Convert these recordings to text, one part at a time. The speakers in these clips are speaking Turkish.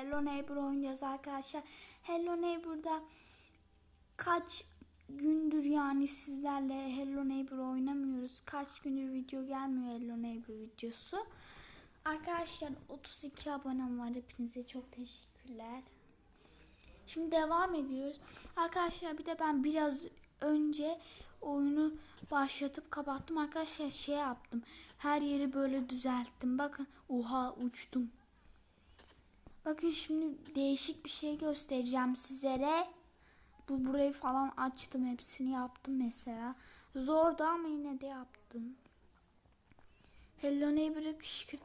Hello Neighbor oynayacağız arkadaşlar. Hello Neighbor'da kaç gündür yani sizlerle Hello Neighbor oynamıyoruz. Kaç gündür video gelmiyor Hello Neighbor videosu. Arkadaşlar 32 abonem var. Hepinize çok teşekkürler. Şimdi devam ediyoruz. Arkadaşlar bir de ben biraz önce oyunu başlatıp kapattım. Arkadaşlar şey yaptım. Her yeri böyle düzelttim. Bakın oha uçtum. Bakın şimdi değişik bir şey göstereceğim sizlere. Bu burayı falan açtım. Hepsini yaptım mesela. Zordu ama yine de yaptım. Hello Neighbor'ı kışkırt.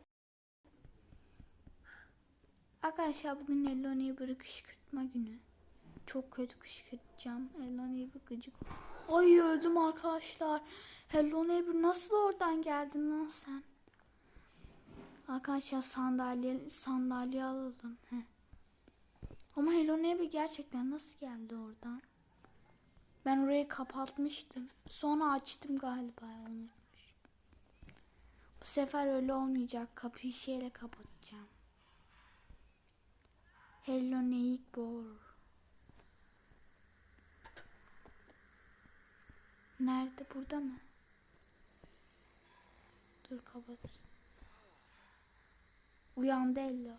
Arkadaşlar bugün Hello Neighbor'ı kışkırtma günü. Çok kötü kışkırtacağım. Hello Neighbor gıcık. Ay öldüm arkadaşlar. Hello Neighbor nasıl oradan geldin lan sen? Arkadaşlar sandalye sandalye alalım. Heh. Ama Hello Neighbor gerçekten nasıl geldi oradan? Ben orayı kapatmıştım. Sonra açtım galiba unutmuş. Bu sefer öyle olmayacak. Kapıyı şeyle kapatacağım. Hello Neighbor. Nerede? Burada mı? Dur kapatayım. Uyandı Hello.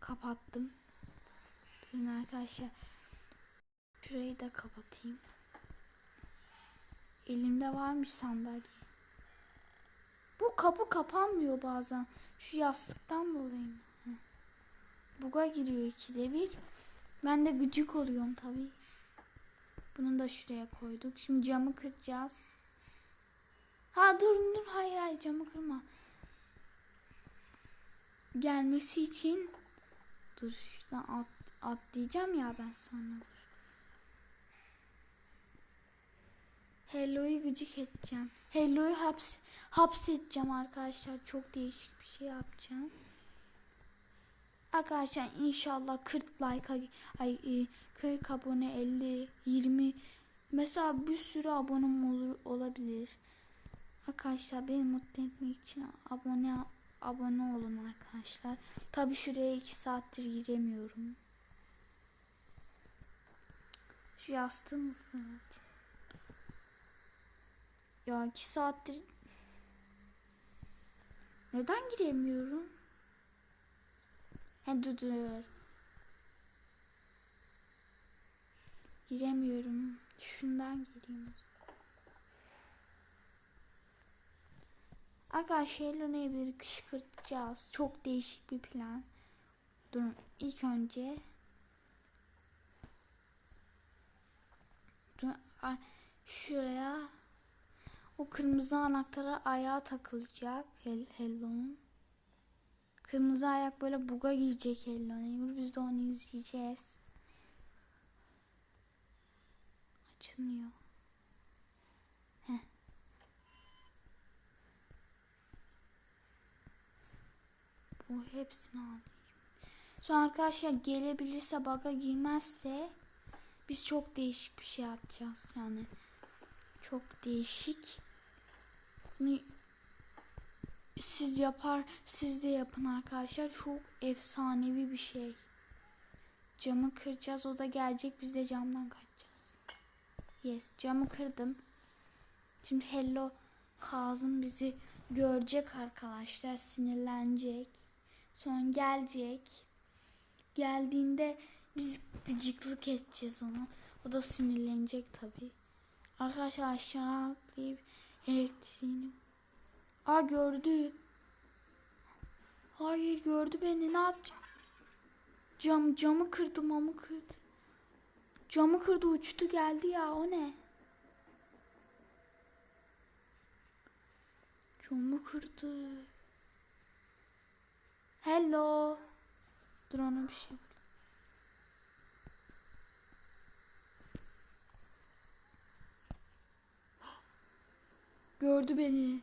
Kapattım. Durun arkadaşlar. Şurayı da kapatayım. Elimde varmış sandalye. Bu kapı kapanmıyor bazen. Şu yastıktan dolayı mı? Buga giriyor ikide bir. Ben de gıcık oluyorum tabii. Bunu da şuraya koyduk. Şimdi camı kıracağız. Ha dur dur hayır hayır camı kırma. Gelmesi için dur şuradan at, atlayacağım ya ben sonra. Hello'yu gıcık edeceğim. Hello'yu haps hapsedeceğim arkadaşlar. Çok değişik bir şey yapacağım. Arkadaşlar inşallah 40 like ay e, 40 abone 50 20 mesela bir sürü abonem olur olabilir. Arkadaşlar beni mutlu etmek için abone abone olun arkadaşlar. Tabi şuraya 2 saattir giremiyorum. Şu yastığı mı fırlatayım? Ya 2 saattir neden giremiyorum? He dur. Giremiyorum. Şundan gireyim. Arkadaşlar bir kışkırtacağız. Çok değişik bir plan. Durun ilk önce Dur, ay, şuraya o kırmızı anahtara ayağa takılacak Hel Hello'nun. Kırmızı ayak böyle buga girecek Hello Neighbor. Biz de onu izleyeceğiz. Açılmıyor. Bu hepsini alayım. Sonra arkadaşlar gelebilirse baga girmezse biz çok değişik bir şey yapacağız yani. Çok değişik. Siz yapar, siz de yapın arkadaşlar. Çok efsanevi bir şey. Camı kıracağız. O da gelecek. Biz de camdan kaçacağız. Yes. Camı kırdım. Şimdi Hello Kazım bizi görecek arkadaşlar. Sinirlenecek. Sonra gelecek. Geldiğinde biz gıcıklık edeceğiz ona. O da sinirlenecek tabi. Arkadaşlar aşağı atlayıp elektriğini Aa gördü. Hayır gördü beni ne yapacağım? Cam camı kırdı mamı kırdı. Camı kırdı uçtu geldi ya o ne? Camı kırdı. Hello. Dur ona bir şey. Gördü beni.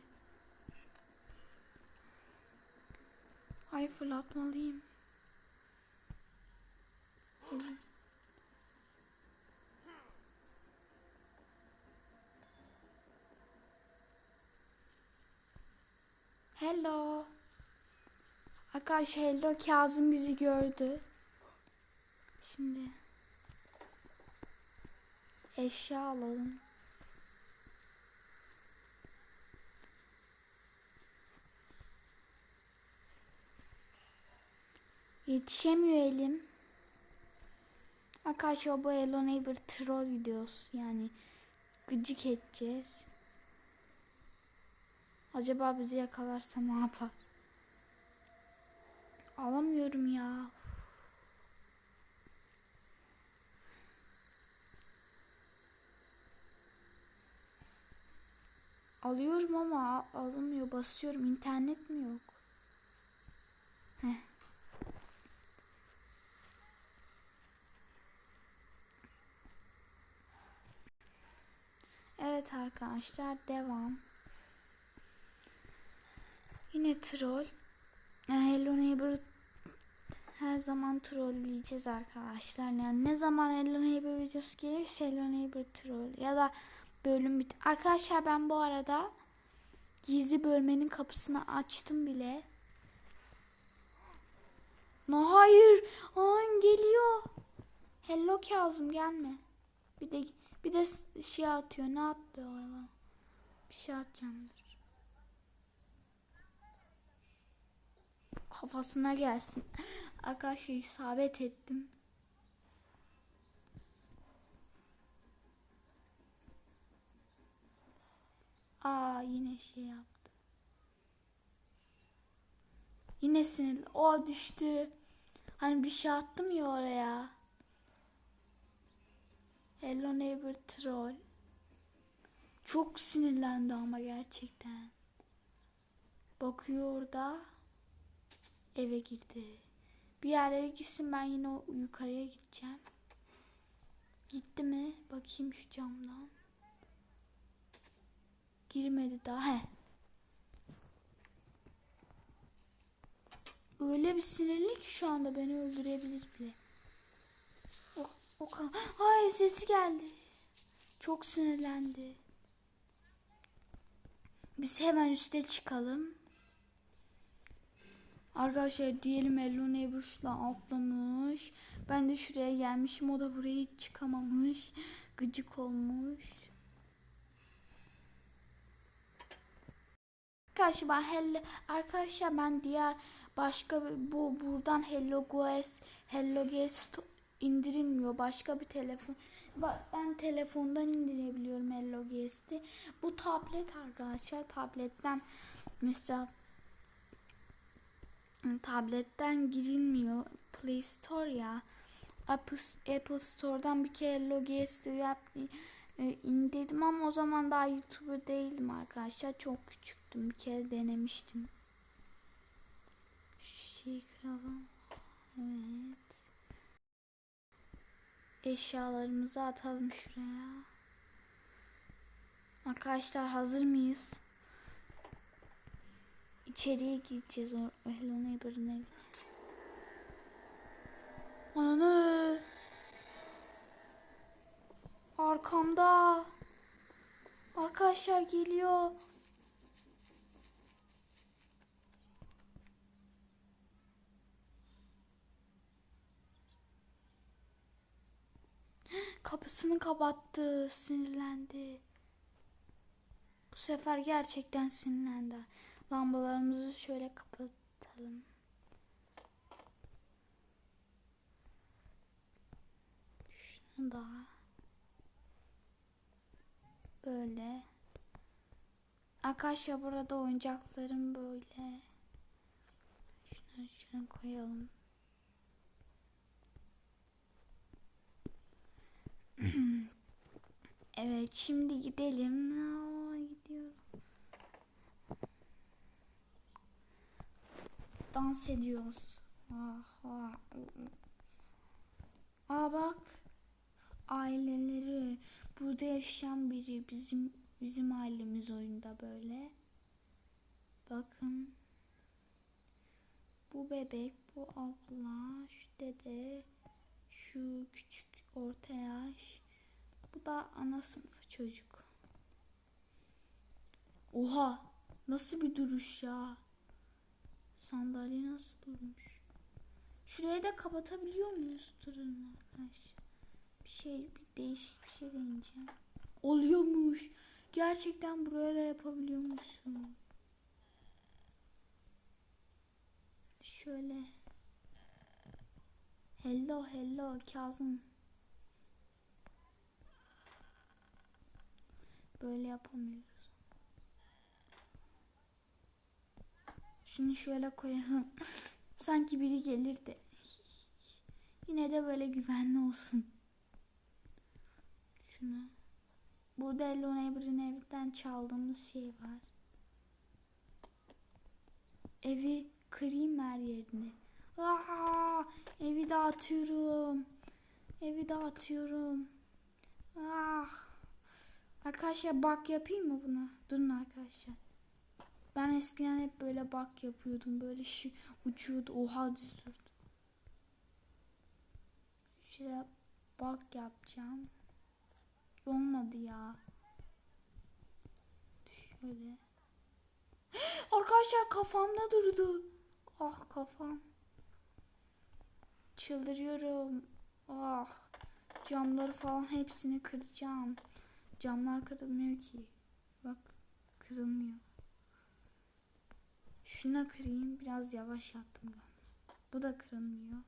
Ay fırlatmalıyım. Hello. Arkadaşlar Hello Kazım bizi gördü. Şimdi eşya alalım. Yetişemiyor elim. Arkadaşlar bu Hello Neighbor troll videosu yani gıcık edeceğiz. Acaba bizi yakalarsa ne yapar? Alamıyorum ya. Alıyorum ama alınmıyor. Basıyorum. İnternet mi yok? Heh. Evet arkadaşlar devam. Yine troll. Hello Neighbor her zaman trolleyeceğiz arkadaşlar. Yani ne zaman Hello Neighbor videosu gelirse Hello Neighbor troll ya da bölüm bit. Arkadaşlar ben bu arada gizli bölmenin kapısını açtım bile. No hayır. An geliyor. Hello Kazım gelme. Bir de bir de şey atıyor. Ne attı o hayvan? Bir şey atacağım Kafasına gelsin. Arkadaşlar isabet ettim. Aa yine şey yaptı. Yine sinirli. O düştü. Hani bir şey attım ya oraya. Hello Neighbor Troll. Çok sinirlendi ama gerçekten. Bakıyor orada. Eve girdi. Bir yerlere gitsin ben yine yukarıya gideceğim. Gitti mi? Bakayım şu camdan. Girmedi daha. He. Öyle bir sinirli ki şu anda beni öldürebilir bile. O, o Ay sesi geldi. Çok sinirlendi. Biz hemen üste çıkalım. Arkadaşlar diyelim Hello Neighbor şuradan atlamış. Ben de şuraya gelmişim. O da buraya hiç çıkamamış. Gıcık olmuş. Arkadaşlar Hello, arkadaşlar ben diğer başka bu buradan Hello Guest Hello Guest indirilmiyor. Başka bir telefon. Ben telefondan indirebiliyorum Hello Guest'i. Bu tablet arkadaşlar. Tabletten mesela tabletten girilmiyor. Play Store ya. Apple, Apple Store'dan bir kere Logesti yap, e, indirdim ama o zaman daha YouTuber değildim arkadaşlar. Çok küçüktüm. Bir kere denemiştim. Şu kıralım. Evet. Eşyalarımızı atalım şuraya. Arkadaşlar hazır mıyız? İçeriye gideceğiz o Hello Neighbor'ın evine. Ananı. Arkamda. Arkadaşlar geliyor. Kapısını kapattı. Sinirlendi. Bu sefer gerçekten sinirlendi. Lambalarımızı şöyle kapatalım. Şunu da böyle. Arkadaşlar burada oyuncaklarım böyle. Şunu şöyle koyalım. evet şimdi gidelim. Aa, gidiyorum. Dans ediyoruz. Ah, ah. Aa bak. Aileleri burada yaşayan biri bizim bizim ailemiz oyunda böyle. Bakın. Bu bebek, bu abla, şu dede, şu küçük orta yaş. Bu da ana sınıfı çocuk. Oha! Nasıl bir duruş ya? Sandalye nasıl durmuş? Şurayı da kapatabiliyor muyuz? Durun arkadaşlar. Bir şey, bir değişik bir şey deneyeceğim. Oluyormuş. Gerçekten buraya da yapabiliyormuşsun. Şöyle. Hello hello Kazım. Böyle yapamıyoruz. Şunu şöyle koyalım. Sanki biri gelir de. Yine de böyle güvenli olsun. Şunu. Burada Hello Neighbor'ın evinden çaldığımız şey var. Evi kırayım her yerini. Aa, evi dağıtıyorum. Evi dağıtıyorum. Ah. Arkadaşlar bak yapayım mı buna? Durun arkadaşlar. Ben eskiden hep böyle bak yapıyordum. Böyle şi uçuyordu. Oha düzdürdü. Şöyle bak yapacağım. Olmadı ya. Şöyle. Arkadaşlar kafamda durdu. Ah kafam. Çıldırıyorum. Ah. Camları falan hepsini kıracağım. Camlar kırılmıyor ki. Bak kırılmıyor. Şuna kırayım. Biraz yavaş yaptım galiba. Bu da kırılmıyor.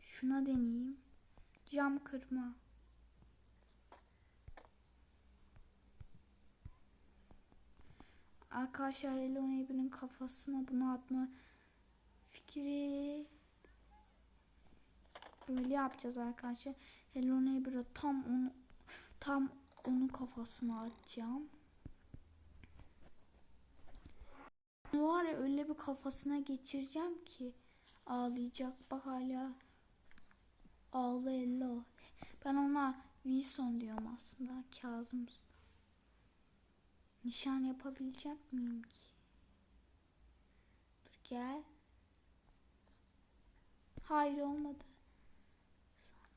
Şuna deneyeyim. Cam kırma. Arkadaşlar Hello Neighbor'ın kafasına bunu atma fikri böyle yapacağız arkadaşlar. Hello Neighbor'a tam onu tam onun kafasına atacağım. Var ya öyle bir kafasına geçireceğim ki ağlayacak. Bak hala ağla. Ben ona Wilson diyorum aslında. Kazım. Nişan yapabilecek miyim ki? Dur gel. Hayır olmadı.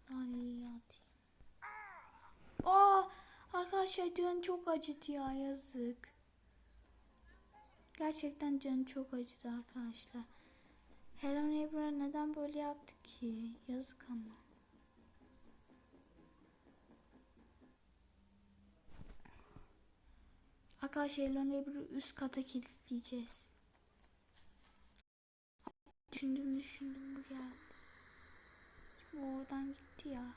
Sandalyeyi atayım. Aa, arkadaşlar canı çok acıdı ya yazık. Gerçekten canı çok acıdı arkadaşlar. Hello Neighbor'a neden böyle yaptık ki? Yazık ama. Arkadaşlar Hello Neighbor'ı üst kata kilitleyeceğiz. Düşündüm düşündüm bu geldi. Şimdi oradan gitti ya.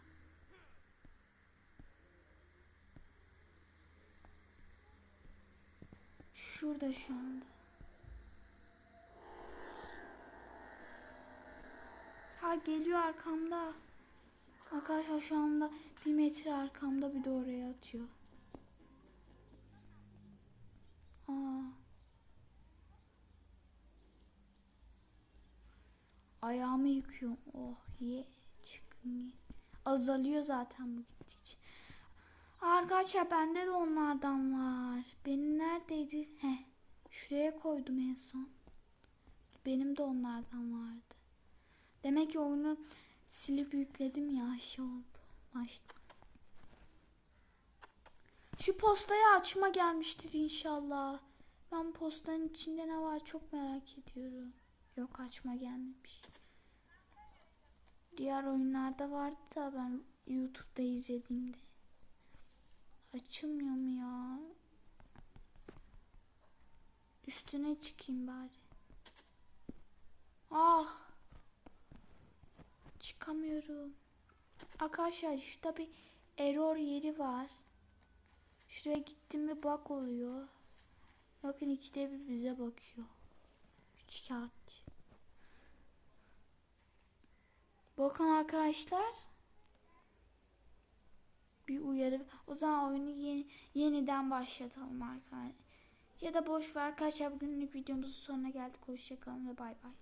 Şurada şu anda. Ha geliyor arkamda. Arkadaşlar şu anda bir metre arkamda bir de oraya atıyor. Aa. Ayağımı yıkıyorum. Oh ye çıkın ye. Azalıyor zaten bu gittikçe. Arkadaşlar bende de onlardan var. Benim neredeydi? He. Şuraya koydum en son. Benim de onlardan vardı. Demek ki oyunu silip yükledim ya şey oldu. Başta. Şu postayı açma gelmiştir inşallah. Ben postanın içinde ne var çok merak ediyorum. Yok açma gelmemiş. Diğer oyunlarda vardı da ben YouTube'da izlediğimde. Açılmıyor mu ya? Üstüne çıkayım bari. Ah. Çıkamıyorum. Arkadaşlar şurada bir error yeri var. Şuraya gittim mi bak oluyor. Bakın ikide bir bize bakıyor. Üç kağıt. Bakın arkadaşlar. Bir uyarı. O zaman oyunu yeni, yeniden başlatalım arkadaşlar. Ya da boş ver arkadaşlar bugünlük videomuzun sonuna geldik. Hoşçakalın ve bay bay.